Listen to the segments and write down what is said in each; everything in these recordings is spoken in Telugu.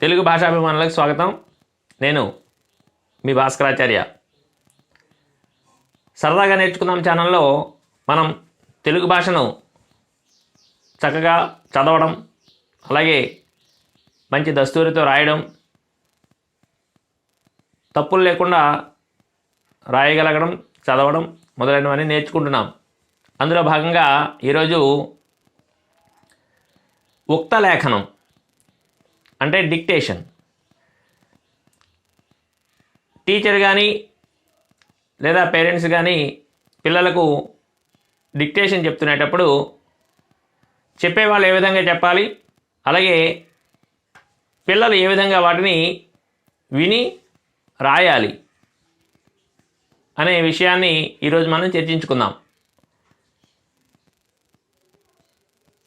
తెలుగు భాషాభిమానులకు స్వాగతం. నేను మీ భాస్కరాచార్య. సరదాగా నేర్చుకుందాం ఛానల్లో మనం తెలుగు భాషను చక్కగా చదవడం అలాగే మంచి దస్తూరితో రాయడం తప్పులు లేకుండా రాయగలగడం చదవడం మొదలైనవన్నీ నేర్చుకుంటున్నాం. అందులో భాగంగా ఈరోజు ఉక్త లేఖనం అంటే డిక్టేషన్ టీచర్ కానీ లేదా పేరెంట్స్ కానీ పిల్లలకు డిక్టేషన్ చెప్తునేటప్పుడు చెప్పేవాళ్ళు ఏ విధంగా చెప్పాలి అలాగే పిల్లలు ఏ విధంగా వాటిని విని రాయాలి అనే విషయాన్ని ఈరోజు మనం చర్చించుకుందాం.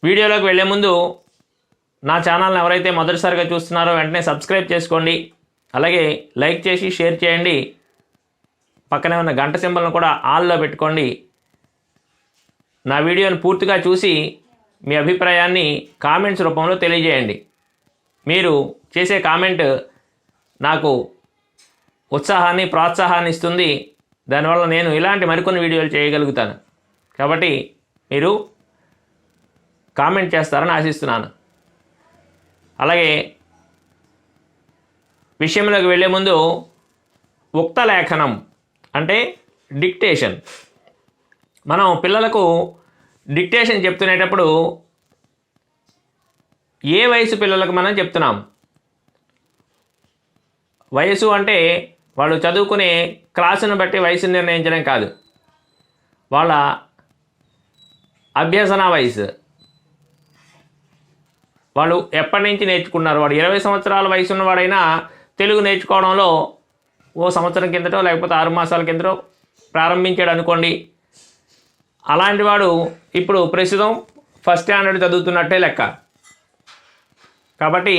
వీడియోలోకి వెళ్ళే ముందు నా ఛానల్ని ఎవరైతే మొదటిసారిగా చూస్తున్నారో వెంటనే సబ్స్క్రైబ్ చేసుకోండి. అలాగే లైక్ చేసి షేర్ చేయండి. పక్కనే ఉన్న గంట సింబల్ను కూడా ఆల్లో పెట్టుకోండి. నా వీడియోను పూర్తిగా చూసి మీ అభిప్రాయాన్ని కామెంట్స్ రూపంలో తెలియజేయండి. మీరు చేసే కామెంట్ నాకు ఉత్సాహాన్ని ప్రోత్సాహాన్ని ఇస్తుంది. దానివల్ల నేను ఇలాంటి మరికొన్ని వీడియోలు చేయగలుగుతాను. కాబట్టి మీరు కామెంట్ చేస్తారని ఆశిస్తున్నాను. అలాగే విషయంలోకి వెళ్ళే ముందు ఉక్త లేఖనం అంటే డిక్టేషన్. మనం పిల్లలకు డిక్టేషన్ చెప్తునేటప్పుడు ఏ వయసు పిల్లలకు మనం చెప్తున్నాం? వయసు అంటే వాళ్ళు చదువుకునే క్లాసును బట్టి వయసును నిర్ణయించడం కాదు. వాళ్ళ అభ్యసన వయసు. వాళ్ళు ఎప్పటి నుంచి నేర్చుకున్నారు? వాడు ఇరవై సంవత్సరాల వయసు ఉన్నవాడైనా తెలుగు నేర్చుకోవడంలో ఓ సంవత్సరం కిందటో లేకపోతే ఆరు మాసాల కిందటో ప్రారంభించాడు అనుకోండి. అలాంటి వాడు ఇప్పుడు ప్రస్తుతం ఫస్ట్ స్టాండర్డ్ చదువుతున్నట్టే లెక్క. కాబట్టి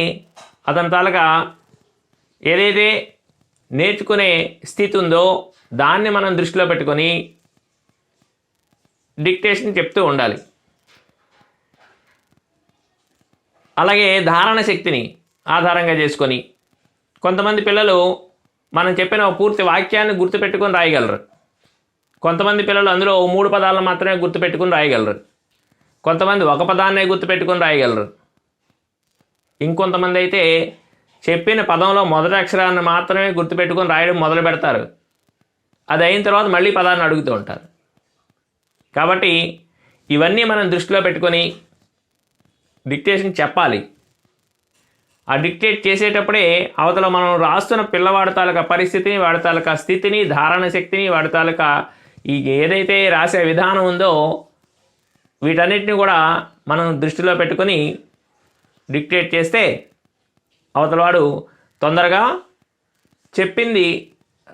అతని తాలూకా ఏదైతే నేర్చుకునే స్థితి ఉందో దాన్ని మనం దృష్టిలో పెట్టుకొని డిక్టేషన్ చెప్తూ ఉండాలి. అలాగే ధారణ శక్తిని ఆధారంగా చేసుకొని కొంతమంది పిల్లలు మనం చెప్పిన పూర్తి వాక్యాన్ని గుర్తుపెట్టుకొని రాయగలరు. కొంతమంది పిల్లలు అందులో మూడు పదాలను మాత్రమే గుర్తుపెట్టుకుని రాయగలరు. కొంతమంది ఒక పదాన్నే గుర్తుపెట్టుకొని రాయగలరు. ఇంకొంతమంది అయితే చెప్పిన పదంలో మొదటి అక్షరాన్ని మాత్రమే గుర్తుపెట్టుకొని రాయడం మొదలు పెడతారు. అది అయిన తర్వాత మళ్ళీ పదాన్ని అడుగుతూ ఉంటారు. కాబట్టి ఇవన్నీ మనం దృష్టిలో పెట్టుకొని డిక్టేషన్ చెప్పాలి. ఆ డిక్టేట్ చేసేటప్పుడే అవతల మనం రాస్తున్న పిల్లవాడి తాలూకా పరిస్థితిని వాడి తాలూకా స్థితిని ధారణ శక్తిని వాడి తాలూకా ఈ ఏదైతే రాసే విధానం ఉందో వీటన్నిటిని కూడా మనం దృష్టిలో పెట్టుకొని డిక్టేట్ చేస్తే అవతలవాడు తొందరగా చెప్పింది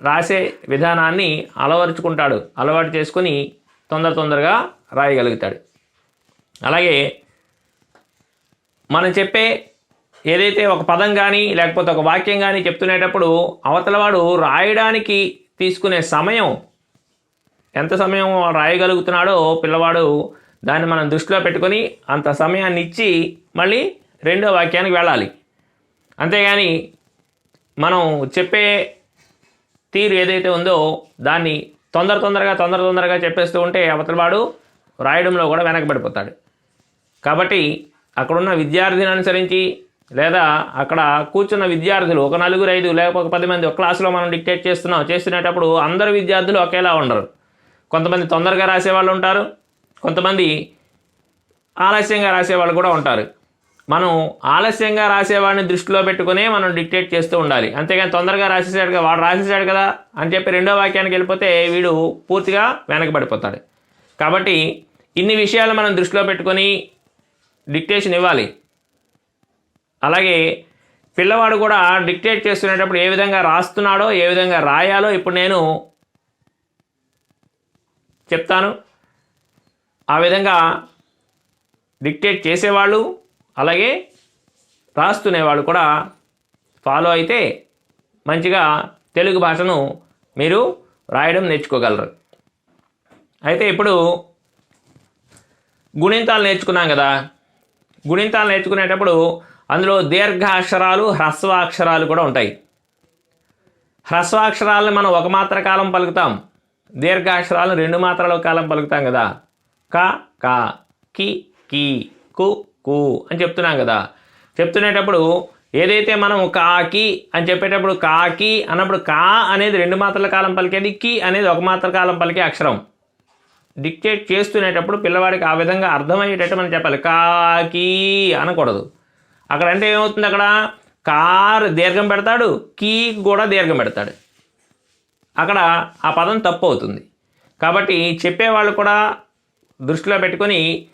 రాసే విధానాన్ని అలవరుచుకుంటాడు. అలవాటు చేసుకుని తొందర తొందరగా రాయగలుగుతాడు. అలాగే మనం చెప్పే ఏదైతే ఒక పదం కానీ లేకపోతే ఒక వాక్యం కానీ చెప్తునేటప్పుడు అవతలవాడు రాయడానికి తీసుకునే సమయం ఎంత సమయం రాయగలుగుతున్నాడో పిల్లవాడు దాన్ని మనం దృష్టిలో పెట్టుకొని అంత సమయాన్ని ఇచ్చి మళ్ళీ రెండో వాక్యానికి వెళ్ళాలి. అంతేగాని మనం చెప్పే తీరు ఏదైతే ఉందో దాన్ని తొందర తొందరగా తొందర తొందరగా చెప్పేస్తూ ఉంటే అవతలవాడు రాయడంలో కూడా వెనకబడిపోతాడు. కాబట్టి అక్కడున్న విద్యార్థిని అనుసరించి లేదా అక్కడ కూర్చున్న విద్యార్థులు ఒక నలుగురు ఐదు లేకపోతే ఒక పది మంది ఒక క్లాసులో మనం డిక్టేట్ చేస్తున్నాం చేస్తునేటప్పుడు అందరు విద్యార్థులు ఒకేలా ఉండరు. కొంతమంది తొందరగా రాసేవాళ్ళు ఉంటారు కొంతమంది ఆలస్యంగా రాసేవాళ్ళు కూడా ఉంటారు. మనం ఆలస్యంగా రాసేవాడిని దృష్టిలో పెట్టుకునే మనం డిక్టేట్ చేస్తూ ఉండాలి. అంతేగాని తొందరగా రాసేసాడు కదా వాడు రాసేసాడు కదా అని చెప్పి రెండో వాక్యానికి వెళ్ళిపోతే వీడు పూర్తిగా వెనకబడిపోతాడు. కాబట్టి ఇన్ని విషయాలు మనం దృష్టిలో పెట్టుకొని డిక్టేషన్ ఇవ్వాలి. అలాగే పిల్లవాడు కూడా డిక్టేట్ చేస్తునేటప్పుడు ఏ విధంగా రాస్తున్నాడో ఏ విధంగా రాయాలో ఇప్పుడు నేను చెప్తాను. ఆ విధంగా డిక్టేట్ చేసేవాళ్ళు అలాగే రాస్తునేవాళ్ళు కూడా ఫాలో అయితే మంచిగా తెలుగు భాషను మీరు రాయడం నేర్చుకోగలరు. అయితే ఇప్పుడు గుణింతాలు నేర్చుకున్నాం కదా. గుణింతాలు నేర్చుకునేటప్పుడు అందులో దీర్ఘాక్షరాలు హ్రస్వాక్షరాలు కూడా ఉంటాయి. హ్రస్వాక్షరాలను మనం ఒక మాత్ర కాలం పలుకుతాం. దీర్ఘాక్షరాలను రెండు మాత్రల కాలం పలుకుతాం కదా. క క కి కి కు కు అని చెప్తున్నాం కదా. చెప్తునేటప్పుడు ఏదైతే మనం కాకి అని చెప్పేటప్పుడు కాకి అన్నప్పుడు కా అనేది రెండు మాత్రల కాలం పలికేది కి అనేది ఒక మాత్ర కాలం పలికే అక్షరం. డిక్టేట్ చేస్తునేటప్పుడు పిల్లవాడికి ఆ విధంగా అర్థమయ్యేటట్టు మనం చెప్పాలి. కాకి అనకూడదు. అక్కడ అంటే ఏమవుతుంది అక్కడ? కార్ దీర్ఘం పెడతాడు కీ కూడా దీర్ఘం పెడతాడు. అక్కడ ఆ పదం తప్పు అవుతుంది కాబట్టి చెప్పేవాళ్ళు కూడా దృష్టిలో పెట్టుకొని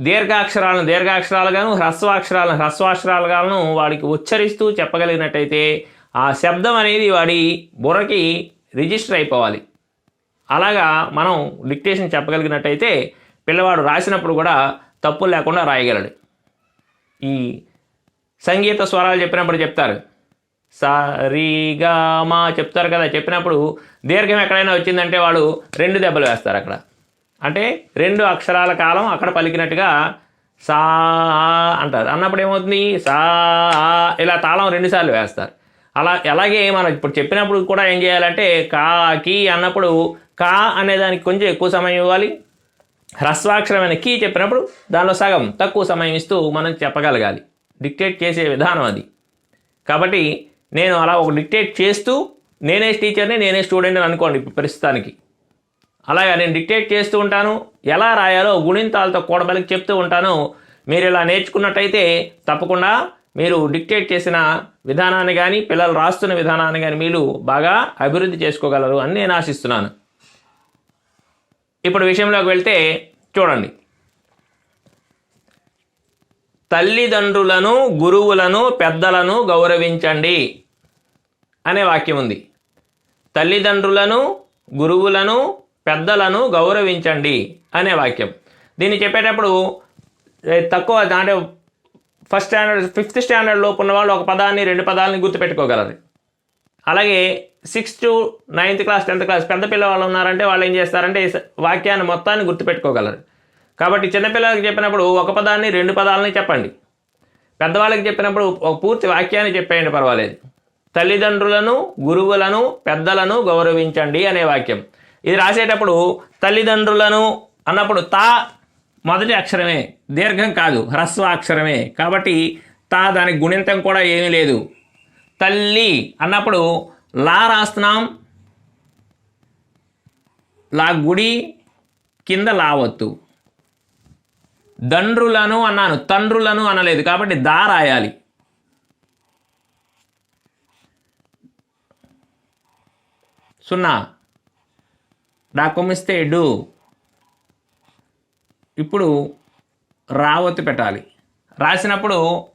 దీర్ఘాక్షరాలను దీర్ఘాక్షరాలుగాను హ్రస్వాక్షరాలను హ్రస్వాక్షరాలుగాను వాడికి ఉచ్చరిస్తూ చెప్పగలిగినట్టయితే ఆ శబ్దం అనేది వాడి బుర్రకి రిజిస్టర్ అయిపోవాలి. అలాగా మనం డిక్టేషన్ చెప్పగలిగినట్టయితే పిల్లవాడు రాసినప్పుడు కూడా తప్పులు లేకుండా రాయగలడు. ఈ సంగీత స్వరాలు చెప్పినప్పుడు చెప్తారు. సరిగామా మా చెప్తారు కదా చెప్పినప్పుడు దీర్ఘం ఎక్కడైనా వచ్చిందంటే వాడు రెండు దెబ్బలు వేస్తారు అక్కడ. అంటే రెండు అక్షరాల కాలం అక్కడ పలికినట్టుగా సా అంటారు. అన్నప్పుడు ఏమవుతుంది? సా ఇలా తాళం రెండుసార్లు వేస్తారు. అలా అలాగే మనం ఇప్పుడు చెప్పినప్పుడు కూడా ఏం చేయాలంటే కాకి అన్నప్పుడు కా అనే దానికి కొంచెం ఎక్కువ సమయం ఇవ్వాలి. హ్రస్వాక్షరమైన కీ చెప్పినప్పుడు దానిలో సగం తక్కువ సమయం ఇస్తూ మనం చెప్పగలగాలి. డిక్టేట్ చేసే విధానం అది. కాబట్టి నేను అలా ఒక డిక్టేట్ చేస్తూ నేనే టీచర్ని నేనే స్టూడెంట్ అని అనుకోండి ప్రస్తుతానికి. అలాగా నేను డిక్టేట్ చేస్తూ ఉంటాను. ఎలా రాయాలో గుణింతాలతో కూడబలికి చెప్తూ ఉంటాను. మీరు ఇలా నేర్చుకున్నట్టయితే తప్పకుండా మీరు డిక్టేట్ చేసిన విధానాన్ని కానీ పిల్లలు రాస్తున్న విధానాన్ని కానీ మీరు బాగా అభివృద్ధి చేసుకోగలరు అని నేను ఆశిస్తున్నాను. ఇప్పుడు విషయంలోకి వెళ్తే చూడండి. తల్లిదండ్రులను గురువులను పెద్దలను గౌరవించండి అనే వాక్యం ఉంది. తల్లిదండ్రులను గురువులను పెద్దలను గౌరవించండి అనే వాక్యం. దీన్ని చెప్పేటప్పుడు తక్కువ అంటే ఫస్ట్ స్టాండర్డ్ ఫిఫ్త్ స్టాండర్డ్ లోపు ఉన్న వాళ్ళు ఒక పదాన్ని రెండు పదాలని గుర్తుపెట్టుకోగలరు. అలాగే sixth to ninth class tenth class పెద్ద పిల్లవాళ్ళు ఉన్నారంటే వాళ్ళు ఏం చేస్తారంటే వాక్యాన్ని మొత్తాన్ని గుర్తుపెట్టుకోగలరు. కాబట్టి చిన్నపిల్లలకి చెప్పినప్పుడు ఒక పదాన్ని రెండు పదాలని చెప్పండి. పెద్దవాళ్ళకి చెప్పినప్పుడు ఒక పూర్తి వాక్యాన్ని చెప్పేయండి పర్వాలేదు. తల్లిదండ్రులను గురువులను పెద్దలను గౌరవించండి అనే వాక్యం. ఇది రాసేటప్పుడు తల్లిదండ్రులను అన్నప్పుడు తా మొదటి అక్షరమే దీర్ఘం కాదు హ్రస్వ అక్షరమే. కాబట్టి తా దానికి గుణింతం కూడా ఏమీ లేదు. తల్లి అన్నప్పుడు లా రాస్తున్నాం. లా గుడి కింద లావత్తు దండ్రులను అన్నాను తండ్రులను అనలేదు కాబట్టి దా రాయాలి. సున్నా డాకొమిస్తే డు ఇప్పుడు రావత్తు పెట్టాలి. రాసినప్పుడు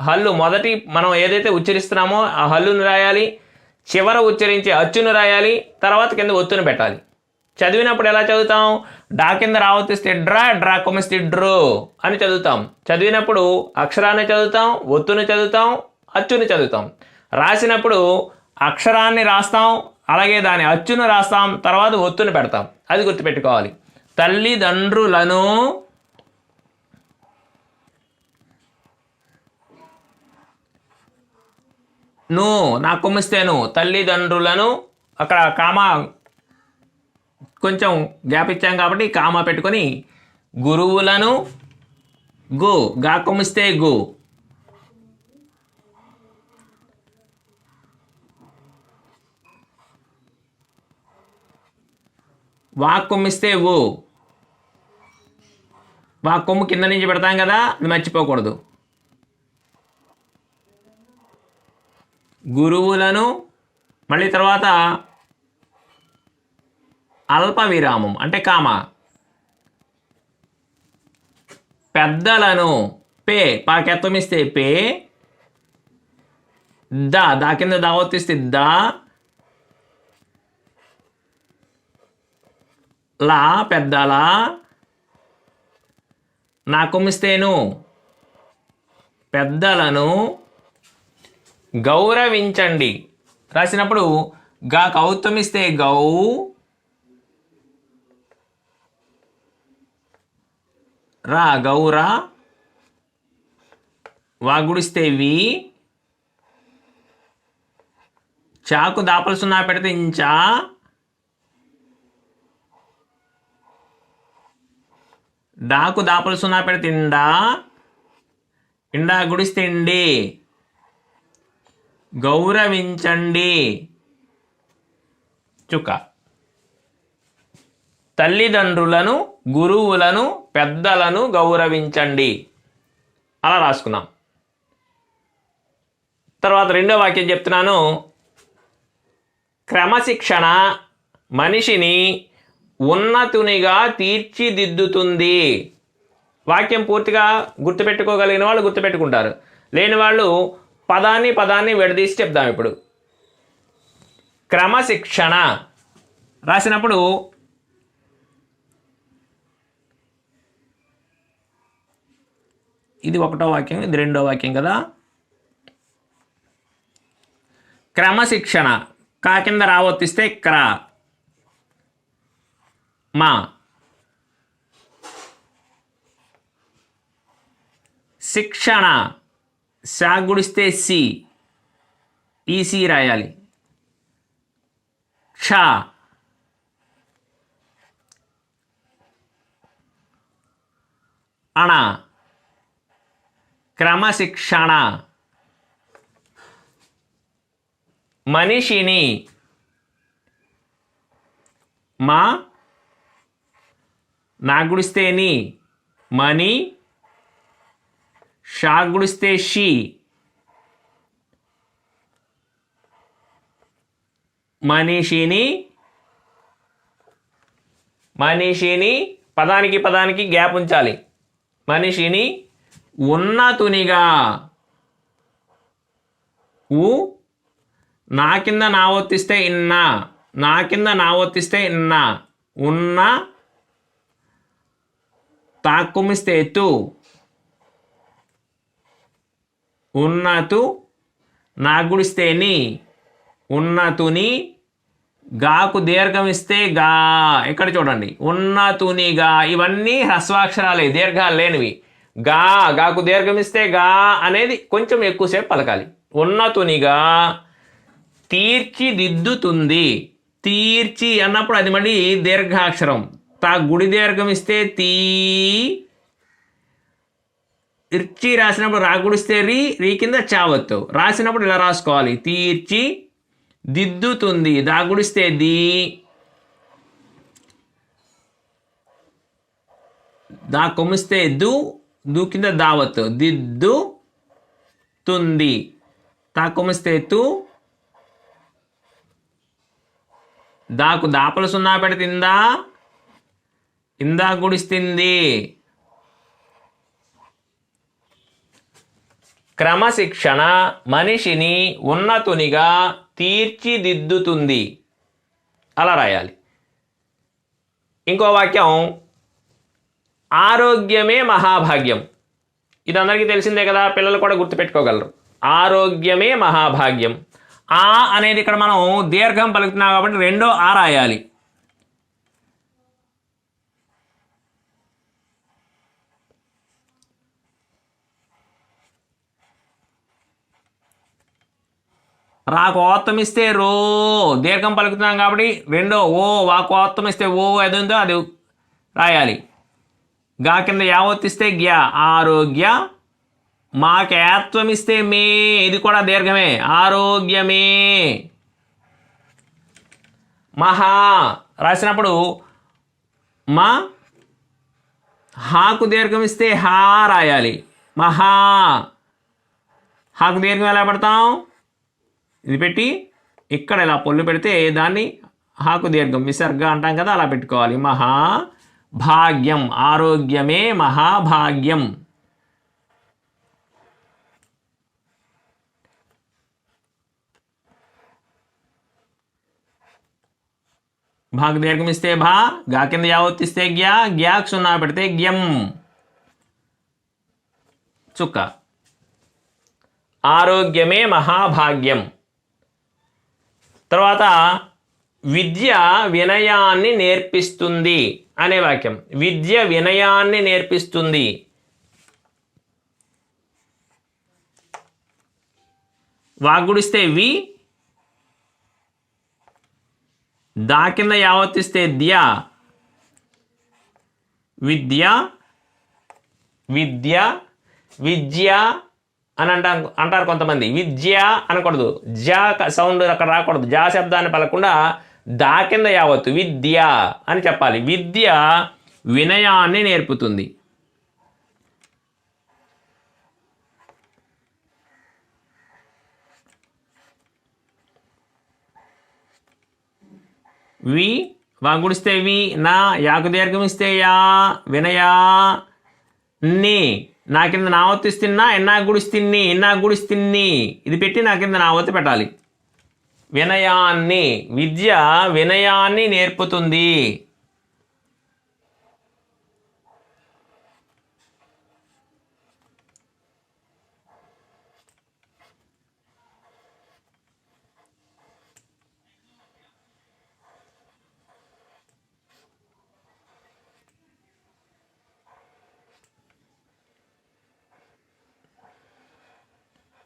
హల్లు మొదటి మనం ఏదైతే ఉచ్చరిస్తున్నామో ఆ హల్లును రాయాలి చివర ఉచ్చరించే అచ్చును రాయాలి తర్వాత కింద ఒత్తును పెట్టాలి. చదివినప్పుడు ఎలా చదువుతాం? డా కింద రావతిస్తే డ్రా డ్రా కొమిస్తే డ్రో అని చదువుతాం. చదివినప్పుడు అక్షరాన్ని చదువుతాం ఒత్తుని చదువుతాం అచ్చుని చదువుతాం. రాసినప్పుడు అక్షరాన్ని రాస్తాం అలాగే దాని అచ్చును రాస్తాం తర్వాత ఒత్తుని పెడతాం. అది గుర్తుపెట్టుకోవాలి. తల్లిదండ్రులను ను నా కొమ్మిస్తేను తల్లిదండ్రులను అక్కడ కామా కొంచెం గ్యాప్ ఇచ్చాం కాబట్టి కామా పెట్టుకొని గురువులను గు గా కుమ్మిస్తే గు. వా కుమ్మిస్తే ఊ వా. కొమ్ము కింద నుంచి పెడతాం కదా అది మర్చిపోకూడదు. గురువులను మళ్ళీ తర్వాత అల్ప విరామం అంటే కామ. పెద్దలను పే పాకెత్తమిస్తే పే ద దా కింద దావత్తిస్తే దా లా పెద్దలా నా కుమిస్తేను పెద్దలను గౌరవించండి. రాసినప్పుడు గా కౌతమిస్తే గౌ. రా గౌర వాగుడిస్తే వి. చాకు దాపలు సున్నా పెడితే ఇంచా. డాకు దాపలు సున్నా పెడితే ఇండా. ఇండా గుడిస్తే ఇండి. గౌరవించండి. చుక్క. తల్లిదండ్రులను గురువులను పెద్దలను గౌరవించండి. అలా రాసుకున్నాం తర్వాత రెండో వాక్యం చెప్తున్నాను. క్రమశిక్షణ మనిషిని ఉన్నతునిగా తీర్చిదిద్దుతుంది. వాక్యం పూర్తిగా గుర్తుపెట్టుకోగలిగిన వాళ్ళు గుర్తుపెట్టుకుంటారు. లేని వాళ్ళు పదాన్ని పదాన్ని విడదీసి చెప్దాం ఇప్పుడు. క్రమశిక్షణ. రాసినప్పుడు ఇది ఒకటో వాక్యం ఇది రెండో వాక్యం కదా? క్రమశిక్షణ. కా కింద రావొత్తిస్తే క్ర. మా. శిక్షణ. సా. గుడిస్తే సి ఈసీ రాయాలి. క్ష. అణ. క్రమశిక్షణ. మనిషిని మా. నా. గుడిస్తేని మనీ షా గుడిస్తే షీ. మనిషిని మనిషిని పదానికి పదానికి గ్యాప్ ఉంచాలి. మనిషిని ఉన్నతునిగా. ఉ నా కింద నా ఒత్తిస్తే ఇన్నా నా కింద నా ఒత్తిస్తే ఇన్నా ఉన్న తాక్కుమిస్తే ఎత్తు. ఉన్నతు నాగుడిస్తేని ఉన్నతుని గాకు దీర్ఘం ఇస్తే గా. ఇక్కడ చూడండి. ఉన్నతునిగా ఇవన్నీ హ్రస్వాక్షరాలే దీర్ఘాలు లేనివి. గా గాకు దీర్ఘం ఇస్తే గా అనేది కొంచెం ఎక్కువసేపు పలకాలి. ఉన్నతునిగా తీర్చిదిద్దుతుంది. తీర్చి అన్నప్పుడు అది మళ్ళీ దీర్ఘాక్షరం. తా గుడి దీర్ఘం ఇస్తే తీ ఇర్చి రాసినప్పుడు రా గుడిస్తే రీ రీ కింద చావత్తు. రాసినప్పుడు ఇలా రాసుకోవాలి? తీర్చి దిద్దుతుంది. దా గుడిస్తే ది. దా కొమిస్తే దు దు కింద దావత్తు. దిద్దు తుంది తా కొమిస్తే తు. దాకు దాపలు సున్నా పెడుతుందా ఇందా? గుడిస్తుంది క్రమశిక్షణ మనిషిని ఉన్నతునిగా తీర్చిదిద్దుతుంది. అలా రాయాలి. ఇంకో వాక్యం ఆరోగ్యమే మహాభాగ్యం. ఇది అందరికీ తెలిసిందే కదా పిల్లలు కూడా గుర్తుపెట్టుకోగలరు. ఆరోగ్యమే మహాభాగ్యం. ఆ అనేది ఇక్కడ మనం దీర్ఘం పలుకుతున్నాం కాబట్టి రెండో ఆ రాయాలి. రాకోత్తం ఇస్తే రో. దీర్ఘం పలుకుతున్నాం కాబట్టి రెండో ఓ వాకోత్తం ఇస్తే ఓ అది ఉందో అది రాయాలి. గా కింద యావత్తిస్తే గ్యా ఆరోగ్య మాకేత్వం ఇస్తే మే. ఇది కూడా దీర్ఘమే. ఆరోగ్యమే. మహా రాసినప్పుడు మా హాకు దీర్ఘం ఇస్తే హా రాయాలి. మహా. హాకు దీర్ఘం ఎలా పెడతాం? ఇది పెట్టి ఇక్కడ ఇలా పొల్లు పెడితే దాన్ని హాకు దీర్ఘం విసర్గ అంటాం కదా అలా పెట్టుకోవాలి. మహా భాగ్యం ఆరోగ్యమే మహాభాగ్యం భాగ దీర్ఘం ఇస్తే భా గా కింద యావత్తిస్తే గ్యా గ్యాక్ సున్నా పెడితే గ్యం. చుక్క. ఆరోగ్యమే మహాభాగ్యం తర్వాత విద్య వినయాన్ని నేర్పిస్తుంది అనే వాక్యం. విద్య వినయాన్ని నేర్పిస్తుంది. వాగుడిస్తే వి దా కింద యావత్తిస్తే ద్య విద్య విద్య విద్య అని అంటా అంటారు కొంతమంది. విద్య అనకూడదు. జా సౌండ్ అక్కడ రాకూడదు. జా శబ్దాన్ని పలకుండా దా కింద యావత్తు విద్య అని చెప్పాలి. విద్య వినయాన్ని నేర్పుతుంది. వి వాగుడిస్తే వి నా యాకు దీర్ఘం ఇస్తే యా వినయా నీ. నా కింద నావత్తిస్తున్నా ఎన్నా గుడిస్తున్ని ఎన్నా గుడిస్తున్ని ఇది పెట్టి నా కింద నావత్తి పెట్టాలి. వినయాన్ని విద్య వినయాన్ని నేర్పుతుంది.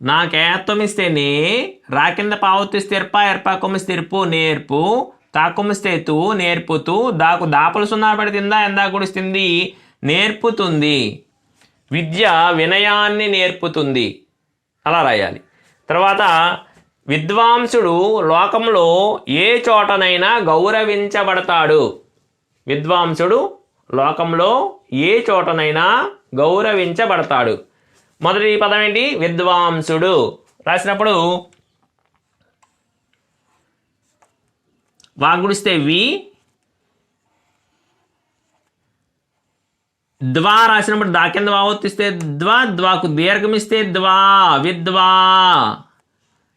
నాకేత్తమిస్తే నే రాకింద కింద పావుతిస్తే ఎర్ప నేర్పు తా తూ నేర్పుతూ దాకు దాపలు సున్నా పెడుతుందా ఎందా గుడిస్తుంది? నేర్పుతుంది. విద్య వినయాన్ని నేర్పుతుంది. అలా రాయాలి. తర్వాత విద్వాంసుడు లోకంలో ఏ చోటనైనా గౌరవించబడతాడు. విద్వాంసుడు లోకంలో ఏ చోటనైనా గౌరవించబడతాడు. మొదటి పదం ఏంటి విద్వాంసుడు. రాసినప్పుడు వాగుడిస్తే వి. ద్వా రాసినప్పుడు దా కింద వావొత్తిస్తే ద్వా ద్వాకు దీర్ఘమిస్తే ద్వా విద్వా.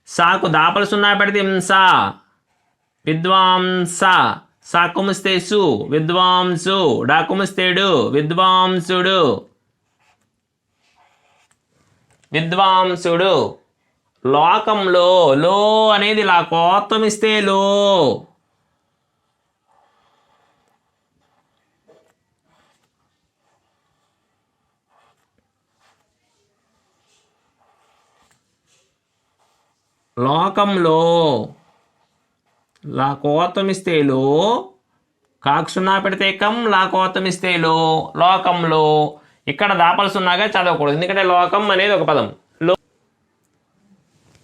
సాకు దాపలు సున్నా పెడితే హింస విద్వాంస. సాకుమిస్తే సు విద్వాంసు. డాకుమిస్తేడు విద్వాంసుడు. విద్వాంసుడు లోకంలో లో అనేది ఇలా కోత్తం లో. లోకంలో లా కోతం ఇస్తే లో పెడితే కం లా కోతం లో. లోకంలో ఇక్కడ దాపలు ఉన్నాగా చదవకూడదు. ఎందుకంటే లోకం అనేది ఒక పదం. లో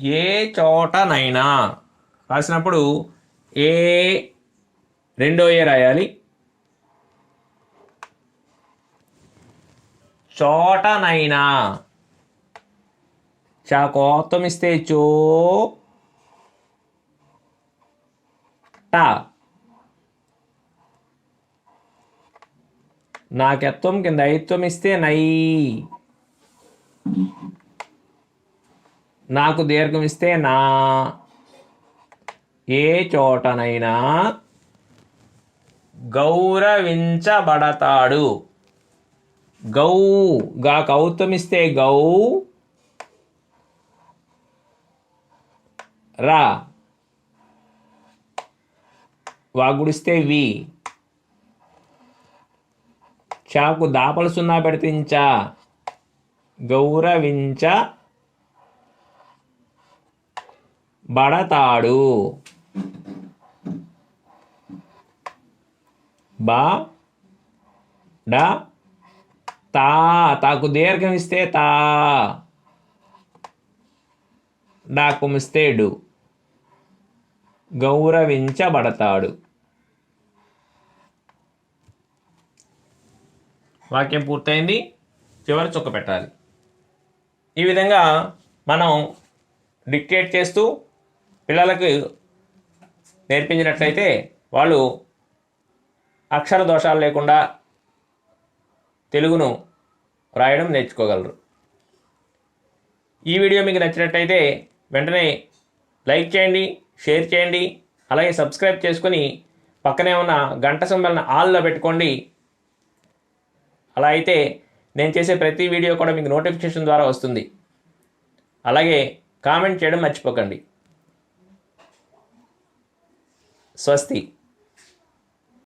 ఏ చోటనైనా రాసినప్పుడు ఏ రెండో ఏ రాయాలి? చోటనైనా. చా కోతం చో టా. నాకెత్వం కింద ఐత్వం ఇస్తే నై నాకు దీర్ఘం ఇస్తే నా. ఏ చోటనైనా గౌరవించబడతాడు. గౌ గా కౌత్వం ఇస్తే గౌ. రా. వాగుడిస్తే వి. చాకు దాపలు సున్నా పెడితించ గౌరవించ బడతాడు. బా డా తా తాకు దీర్ఘం ఇస్తే తా. డాకుమిస్తే డు. గౌరవించబడతాడు. వాక్యం పూర్తయింది. చివరి చుక్క పెట్టాలి. ఈ విధంగా మనం డిక్టేట్ చేస్తూ పిల్లలకు నేర్పించినట్లయితే వాళ్ళు అక్షర దోషాలు లేకుండా తెలుగును రాయడం నేర్చుకోగలరు. ఈ వీడియో మీకు నచ్చినట్టయితే వెంటనే లైక్ చేయండి షేర్ చేయండి అలాగే సబ్స్క్రైబ్ చేసుకొని పక్కనే ఉన్న గంట సింబల్ని ఆల్లో పెట్టుకోండి. అలా అయితే నేను చేసే ప్రతి వీడియో కూడా మీకు నోటిఫికేషన్ ద్వారా వస్తుంది. అలాగే కామెంట్ చేయడం మర్చిపోకండి. స్వస్తి.